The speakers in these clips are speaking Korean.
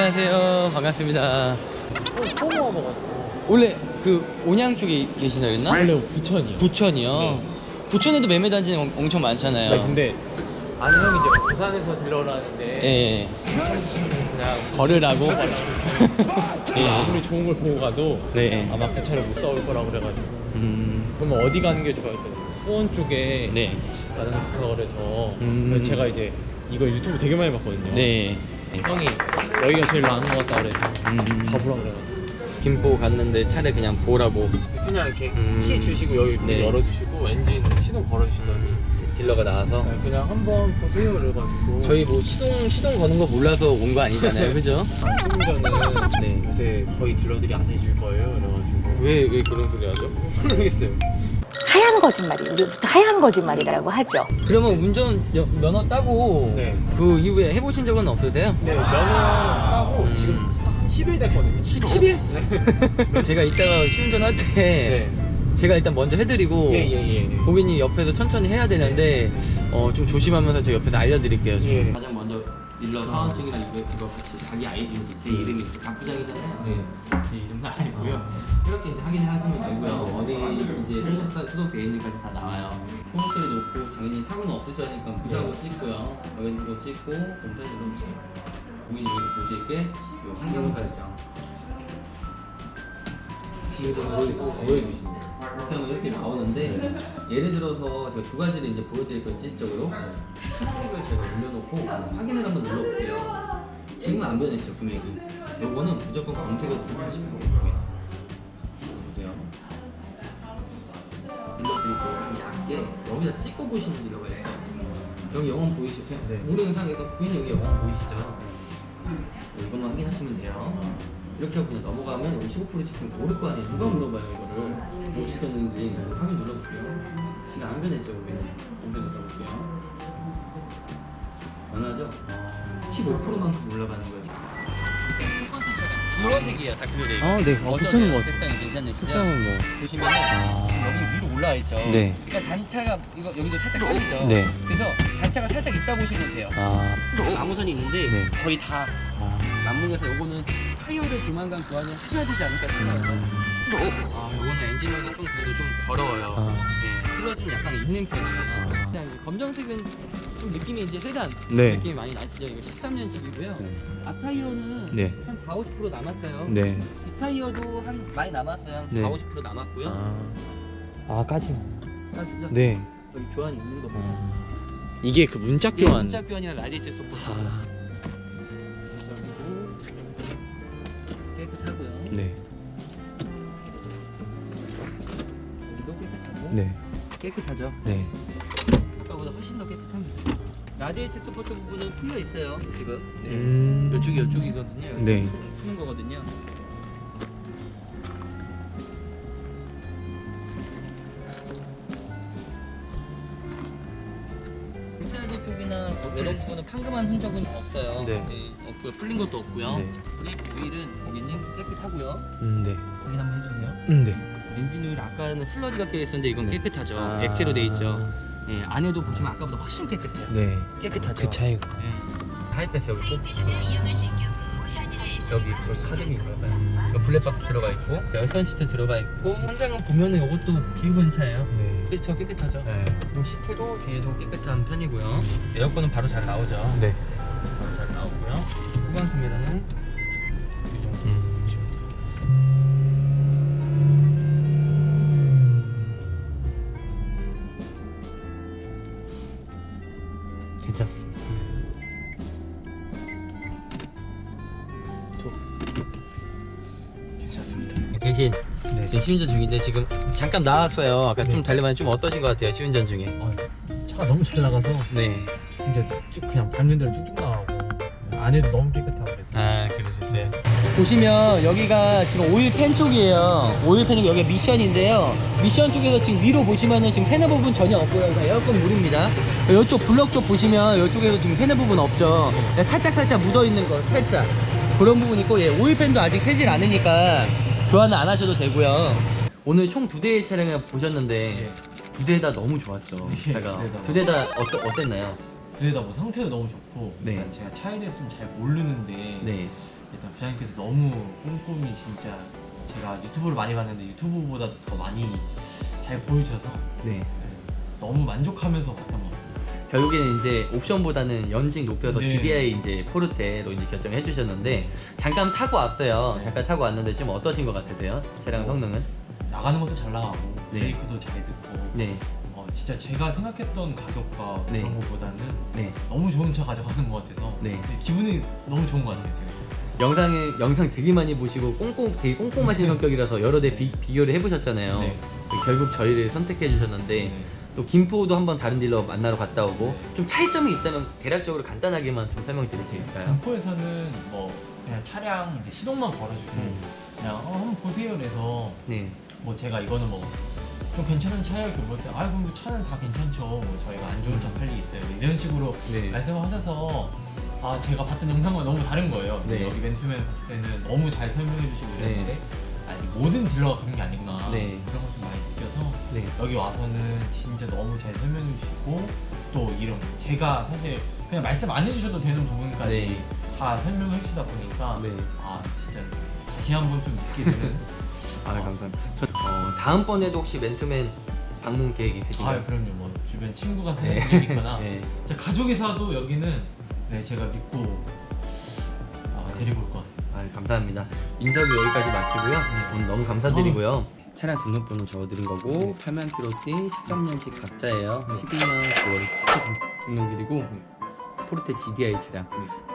안녕하세요. 반갑습니다. 처음 와봐가지고 원래 그 온양 쪽에 계시나 그랬나? 원래 부천이요 부천이요. 네. 부천에도 매매 단지는 엄- 엄청 많잖아요. 네, 근데 아니 형이 이제 부산에서 들러라는데 예. 그냥 걸으라고. 예. 아무리 좋은 걸 보고 가도 네. 아마 그 차를 못 싸울 거라 그래가지고 음. 그러면 어디 가는 게 좋아요? 수원 쪽에 네. 가는 게 좋다 그래서 음. 그래서 제가 이제 이거 유튜브 되게 많이 봤거든요 네. 형이 여기가 제일 나은 것 같다 그래서 음. 가보라 그래가지고 김포 갔는데 차를 그냥 보라고 그냥 이렇게 음. 키 주시고 여기 문 네. 열어주시고 엔진 시동 걸어주시더니 딜러가 나와서 네, 그냥 한번 보세요 그래가지고 저희 뭐 시동 시동 거는 거 몰라서 온 거 아니잖아요, 그죠? 충전은 네. 요새 거의 딜러들이 안 해줄 거예요 그래가지고 왜 왜 그런 소리 하죠? 모르겠어요. 하얀 거짓말이 우리부터 하얀 거짓말이라고 하죠. 그러면 운전 여- 면허 따고 네. 그 이후에 해보신 적은 없으세요? 네 면허 따고 음. 지금 10일 됐거든요 10, 10일? 제가 이따가 시운전 할때 제가 일단 먼저 해드리고 예 예 예 고객님 옆에서 천천히 해야 되는데 어, 좀 조심하면서 제가 옆에서 알려드릴게요. 예. 가장 먼저 일러 사원증 이거 같이 자기 아이디인지 제 이름이 각부장이잖아요. 네. 제 이름은 아니고요. 이렇게 이제 확인을 하시면 되고요. 어디 이제 소속, 소속돼 있는지까지 다 나와요. 폰트를 놓고 당연히 타고는 없으시니까 부사고 찍고요. 여기도 찍고 검사들은 고객님 여기 보실게 요 환경사이죠. 뒤에도 보여주십니다. 이렇게 하면 이렇게 나오는데 예를 들어서 제가 두 가지를 이제 보여드릴 거예요 실질적으로 스택을 제가 올려놓고 확인을 한번 눌러볼게요 지금은 안 변했죠 금액이 요거는 무조건 검색을 좀 하시면 돼요 보세요 눌러드리고 얇게 여기다 찍고 보시면 돼요 왜 여기 영원 보이시죠? 네. 동영상에서 보이는 여기 영원 보이시죠? 네, 이것만 확인하시면 돼요. 이렇게 하고 그냥 넘어가면 여기 15% 지금 모를 거 아니에요. 누가 물어봐요 이거를 뭐 시켰는지 확인 눌러볼게요. 지금 안 변했죠 우리는. 검색 눌러볼게요. 변하죠? 15%만큼 올라가는 거예요. 노란색이야 다크레이. 아, 네. 어, 괜찮은 것 같아요. 색상이 괜찮으시죠? 색상은 뭐 보시면은 아. 지금 여기 위로 올라와 있죠. 네. 그러니까 단차가 이거 여기도 살짝 걸리죠. 네. 그래서 단차가 살짝 있다 보시면 돼요. 아, 나무선이 있는데 네. 거의 다 아. 남문에서 요거는 타이어를 조만간 교환을 하셔야 되지 않을까 싶어요. 아, 요거는 엔진오일이 좀 그래도 좀 더러워요. 아. 네, 슬러지는 약간 있는 편이에요. 그냥 이제 검정색은 좀 느낌이 이제 세단 네. 느낌이 많이 나시죠? 이거 13년식이고요. 네. 앞타이어는 네. 한 4, 50% 남았어요. 네. 뒷타이어도 한 많이 남았어요. 한 네. 4, 50% 남았고요. 아, 까지. 따지죠? 네. 여기 교환이 있는 거 보세요. 아. 이게 그 문짝 이게 교환. 문자 교환이랑 라디에이터 서포트. 아, 깨끗하고요. 네. 여기도 깨끗하고. 네. 깨끗하죠. 네. 훨씬 더 깨끗합니다. 라디에이터 서포트 부분은 풀려 있어요. 지금. 네. 음. 이쪽이 이쪽이거든요. 여기 네. 푸는- 푸는 거거든요. 인사이드 쪽이나 뭐 이런 부분은 판금한 흔적은 없어요. 네. 없고요. 풀린 것도 없고요. 네. 브레이크 오일은 고객님 깨끗하고요. 음, 네. 확인 한번 해주세요. 음, 네. 엔진 오일 아까는 슬러지가 껴 있었는데 이건 네. 깨끗하죠. 아. 액체로 돼 있죠. 예, 안에도 보시면 아까보다 훨씬 깨끗해요. 네. 깨끗하죠. 그 차이가. 예. 하이패스 여기 꼭 여기 그 카드미 들어가요. 그 블랙박스 들어가 있고 열선 시트 들어가 있고 현장은 보면은 이것도 비우은 차예요. 네. 그렇죠 깨끗하죠. 네. 그리고 시트도 뒤에도 깨끗한 편이고요. 에어컨은 바로 잘 나오죠. 네. 바로 잘 나오고요. 후방 카메라는 대신 네. 지금 시운전 중인데 지금 잠깐 나왔어요. 아까 네. 좀 달려봤는데 좀 어떠신 것 같아요? 시운전 중에. 어, 차가 너무 잘 나가서 네. 진짜 쭉 그냥 밟는 대로 쭉쭉 나가고 안에도 너무 깨끗하고 그래서 아 그러셨어요. 보시면 여기가 지금 오일 팬 쪽이에요. 오일 팬이 여기가 미션인데요. 미션 쪽에서 지금 위로 보시면은 지금 패널 부분 전혀 없고요. 에어컨 물입니다. 이쪽 블럭 쪽 보시면 이쪽에도 지금 패널 부분 없죠. 살짝 살짝 묻어 있는 거 살짝 그런 부분 있고 예, 오일 팬도 아직 새질 않으니까 교환을 안 하셔도 되고요. 오늘 총 두 대의 차량을 보셨는데 두대 다 너무 좋았죠. 예, 차가 두 대 다. 어떠, 어땠나요? 그래다 뭐 상태도 너무 좋고 네. 일단 제가 차에 대해서는 잘 모르는데 네. 일단 부장님께서 너무 꼼꼼히 진짜 제가 유튜브를 많이 봤는데 유튜브보다도 더 많이 잘 보여주셔서 네. 네, 너무 만족하면서 봤던 것 같습니다. 결국에는 이제 옵션보다는 연식 높여서 네. GDI 이제 포르테로 이제 결정해 주셨는데 잠깐 타고 왔어요. 네. 잠깐 타고 왔는데 좀 어떠신 것 같으세요? 차량 성능은? 나가는 것도 잘 나가고 네. 브레이크도 잘 듣고 네. 어, 진짜 제가 생각했던 가격과 네. 그런 것보다는 네. 너무 좋은 차 가져가는 것 같아서 네. 기분이 너무 좋은 것 같아요 지금. 영상을 영상 되게 많이 보시고 꼼꼼 되게 꼼꼼하신 성격이라서 여러 대 비, 비교를 해보셨잖아요. 네. 결국 저희를 선택해 주셨는데 네. 또 김포도 한번 다른 딜러 만나러 갔다 오고 좀 차이점이 있다면 대략적으로 간단하게만 좀 설명드릴 수 있을까요? 김포에서는 뭐 그냥 차량 이제 시동만 걸어주고 음. 그냥 어, 한번 보세요 그래서 네. 뭐 제가 이거는 뭐 좀 괜찮은 차예요 이렇게 물을 때아 그럼 차는 다 괜찮죠 뭐 저희가 안 좋은 차 팔리 있어요 이런 식으로 네. 말씀을 하셔서 아 제가 봤던 영상과 너무 다른 거예요 근데 네. 여기 맨투맨 봤을 때는 너무 잘 설명해 주시고 이랬는데 아니 모든 딜러가 그런 게 아니구나 네. 그런 걸 좀 많이 네. 여기 와서는 진짜 너무 잘 설명해 주시고 또 이런 제가 사실 그냥 말씀 안 해주셔도 되는 부분까지 네. 다 설명해 주시다 보니까 네. 아 진짜 다시 한번 좀 느끼게 되는 아 감사합니다. 저, 어, 다음번에도 혹시 맨투맨 방문 계획 있으신가요? 아 그럼요 뭐 주변 친구가 네. 사는 게 있거나 네. 제 가족이사도 여기는 네 제가 믿고 아, 데리고 올 것 같습니다 아, 감사합니다. 인터뷰 여기까지 마치고요. 네. 오늘 너무 감사드리고요. 차량 등록번호 적어드린 거고 8만 킬로 뛴 13년식 각자예요. 12년 9월 첫 등록일이고 포르테 GDI 차량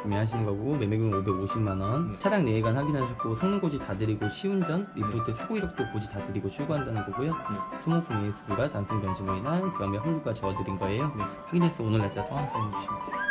구매하시는 거고 매매금은 550만 원. 네. 차량 내외관 확인하셨고 성능 고지 다 드리고 시운전, 리프트 사고 이력도 고지 다 드리고 출고한다는 거고요. 스모프 AS가 단순 변심으로 인한 교환비 환급과 적어드린 거예요. 네. 확인해서 오늘 날짜 성함 써주시면 돼요.